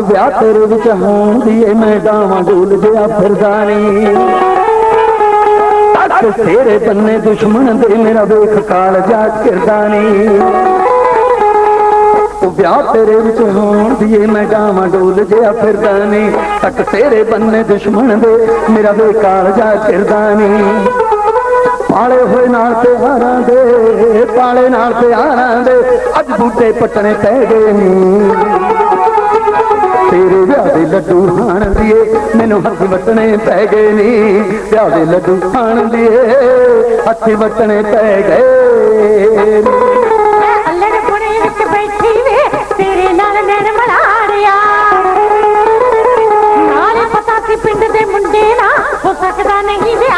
ਵਿਆਹ ਤੇਰੇ ਵਿੱਚ ਹੋਣ ਦੀ ਏ ਮੈਂ ਡਾਵਾਂ ਡੋਲ ਜਿਆ ਫਿਰਦਾ ਨੀ ਤੱਕ ਤੇਰੇ ਬੰਨੇ ਦੁਸ਼ਮਣ ਦੇ ਮੇਰਾ ਵੇਖ ਕਾਲ ਜਾ ਕਿਰਦਾ ਨੀ ਵਿਆਹ ਤੇਰੇ ਵਿੱਚ ਹੋਣ ਦੀ ਮੈਂ ਡਾਵਾਂ ਡੋਲ ਜਿਆ ਫਿਰਦਾ ਨੀ ਤੱਕ ਤੇਰੇ ਬੰਨੇ ਦੁਸ਼ਮਣ ਦੇ ਮੇਰਾ ਵੇਖ ਕਾਲ ਜਾ ਕਿਰਦਾ ਪਾਲੇ ਹੋਏ ਨਾਲ ਤਿਉਹਾਰਾਂ ਦੇ, ਪਾਲੇ ਨਾਲ ਤਿਉਹਾਰਾਂ ਦੇ, ਅੱਜ ਬੂਟੇ ਪੱਟਣੇ ਪੈ ਗਏ ਨੀ। ਤੇਰੇ ਵਿਆਹ ਦੇ ਲੱਡੂ ਖਾਣ ਦੀਏ ਮੈਨੂੰ ਹੱਥ ਵਟਣੇ ਪੈ ਗਏ ਨੀ ਵਿਆਹ ਦੇ ਲੱਡੂ ਖਾਣ ਦੀਏ ਹੱਥ ਵਟਣੇ ਪੈ ਗਏ ਅੱਲੜ ਪੁਣੇ ਵਿੱਚ ਬੈਠੀ ਵੇ, ਤੇਰੇ ਨਾਲ ਨੈਣ ਮਲਾੜਿਆ ਨਾਲੇ ਪਤਾ ਸੀ ਪਿੰਡ ਦੇ ਮੁੰਡੇ ਨਾ ਹੋ ਸਕਦਾ ਨਹੀਂ ਵਿਆਹਿਆ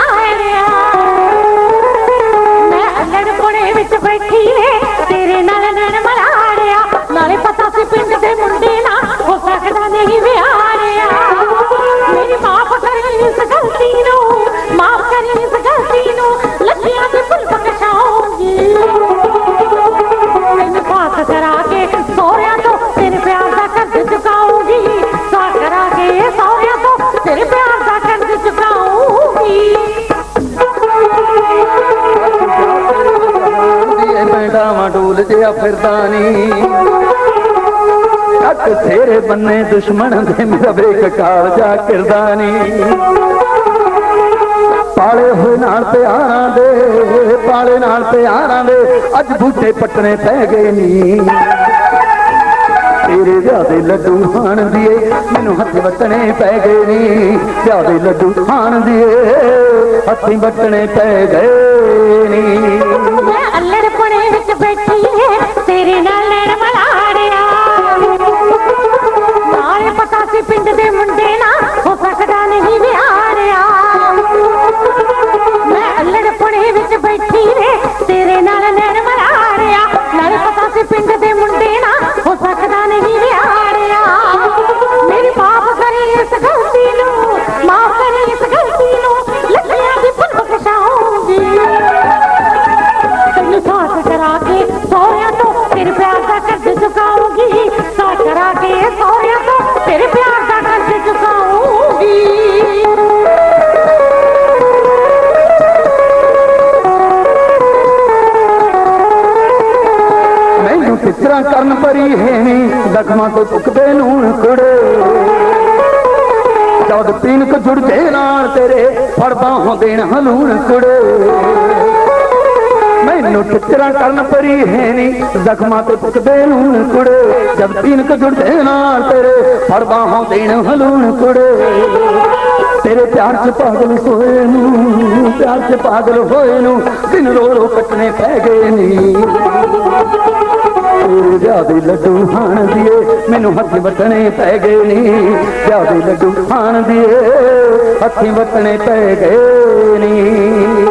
ਦੀਏ ਡੋਲ ਜਿਆ ਫਿਰਦਾ ਨੀ। ਅੱਕ ਤੇਰੇ ਬੰਨੇ ਦੁਸ਼ਮਣ ਦੇ ਮੇਰਾ ਵੇਖ ਕਾਲ ਜਾ ਕਿਰਦਾ ਨੀ। ਪਾਲੇ ਹੋਏ ਨਾਲ ਪਿਆਰਾਂ ਦੇ, ਪਾਲੇ ਨਾਲ ਪਿਆਰਾਂ ਦੇ, ਅੱਜ ਬੂਟੇ ਪੱਟਣੇ ਪੈ ਗਏ ਨੀ। ਤੇਰੇ ਵਿਆਹ ਦੇ ਲੱਡੂ ਖਾਣ ਦੀਏ, ਮੈਨੂੰ ਹੱਥ ਵਟਣੇ ਪੈ ਗਏ ਨੀ। ਵਿਆਹ ਦੇ ਲੱਡੂ ਖਾਣ ਦੀਏ, ਹੱਥੀ ਵਟਣੇ ਪੈ ਗਏ। ਸੀ ਮੈਨੂੰ ਕਰਨ ਪਰੀ ਹੈਣੀ ਨੀ ਤੋਂ ਚੁੱਕਦੇ ਨੂਣ ਕੁੜੇ। ਜਦ ਪੀਣ ਕ ਜੁੜਦੇ ਨਾਲ ਤੇਰੇ, ਫੜਦਾ ਹੁੰਦੇ ਨ ਹਲੂਣ ਕੁੜੇ। ਮੈਨੂੰ ਟਿਚਰਾ ਕਰਨ ਪਰੀ ਹੈ ਨੀ ਜ਼ਖਮਾਂ ਤੇ ਚੁੱਕਦੇ ਨੂੰ ਕੁੜੇ। ਜਦ ਪੀਣ ਕ ਜੁੜਦੇ ਨਾਲ ਤੇਰੇ, ਫੜਦਾ ਹੁੰਦੇ ਦੇਣ ਹਲੂਣ ਕੁੜੇ। ਤੇਰੇ ਪਿਆਰ ਚ ਪਾਗਲ ਹੋਏ ਨੂੰ, ਪਿਆਰ ਚ ਪਾਗਲ ਹੋਏ ਨੂੰ, ਦਿਨ ਰੋ ਰੋ ਕੱਟਣੇ ਪੈ ਗਏ ਨੀ। ਜ਼ਿਆਦੇ ਲੱਡੂ ਖਾਣ ਦੀਏ। ਮੈਨੂੰ ਹੱਥ ਵਟਣੇ ਪੈ ਗਏ ਨੀ। ਜ਼ਿਆਦੇ ਲੱਡੂ ਖਾਣ ਦੀਏ। ਹੱਥੀ ਵਟਣੇ ਪੈ ਗਏ ਨੀ।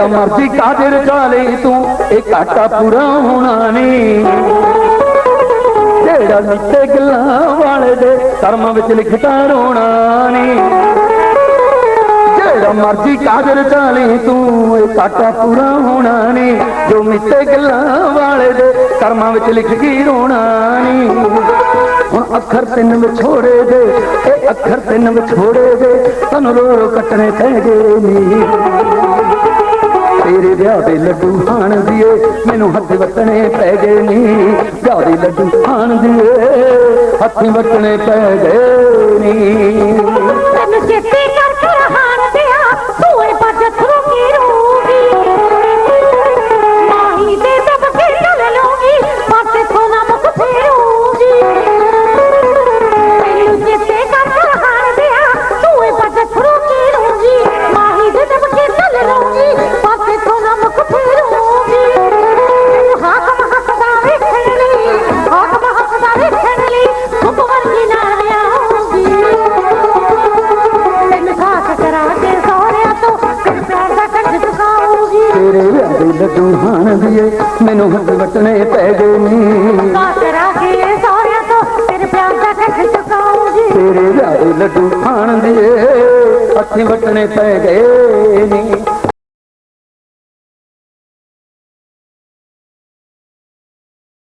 ਜਿਹੜਾ ਮਰਜ਼ੀ ਕਾਦਰ ਚਾਲੇ ਤੂੰ, ਇਹ ਘਾਟਾ ਪੂਰਾ ਹੋਣਾ ਨੀ ਜਿਹੜਾ ਨਿੱਤੇ ਗੱਲਾਂ ਵਾਲੇ ਦੇ ਕਰਮਾਂ ਵਿੱਚ ਲਿਖਦਾ ਰੋਣਾ ਨੀ ਜਿਹੜਾ ਮਰਜ਼ੀ ਕਾਦਰ ਚਾਲੇ ਤੂੰ, ਇਹ ਘਾਟਾ ਪੂਰਾ ਹੋਣਾ ਨੀ ਜੋ ਮਿੱਤੇ ਗੱਲਾਂ ਵਾਲੇ ਦੇ ਕਰਮਾਂ ਵਿੱਚ ਲਿਖ ਗਈ ਰੋਣਾ ਨੀ ਹੁਣ ਅੱਖਰ ਤਿੰਨ ਵਿਛੋੜੇ ਦੇ, ਇਹ ਅੱਖਰ ਤਿੰਨ ਵਿਛੋੜੇ ਦੇ ਤਨ ਰੋ ਕੱਟਣੇ ਪੈ ਗਏ ਨੀ ਤੇਰੇ ਵਿਆਹ ਦੇ ਲੱਡੂ ਖਾਣ ਦੀਏ, ਮੈਨੂੰ ਹੱਥ ਵਟਣੇ ਪੈ ਗਏ ਨੀ। ਵਿਆਹ ਦੇ ਲੱਡੂ ਖਾਣ ਦੀਏ, ਹੱਥ ਵਟਣੇ ਪੈ ਗਏ ਨੀ। ਤੈਨੂੰ ਚੇਤੇ ਲੱਡੂ ਹਾਣ ਦੀਏ ਮੈਨੂੰ ਹੱਥ ਵਟਨੇ ਪੈ ਗਏ ਨੀ। ਤੇਰੇ ਪਿਆਰ ਲੱਡੂ ਖਾਣ ਦੀਏ ਹੱਥ ਵਟਨੇ ਪੈ ਗਏ ਨੀ।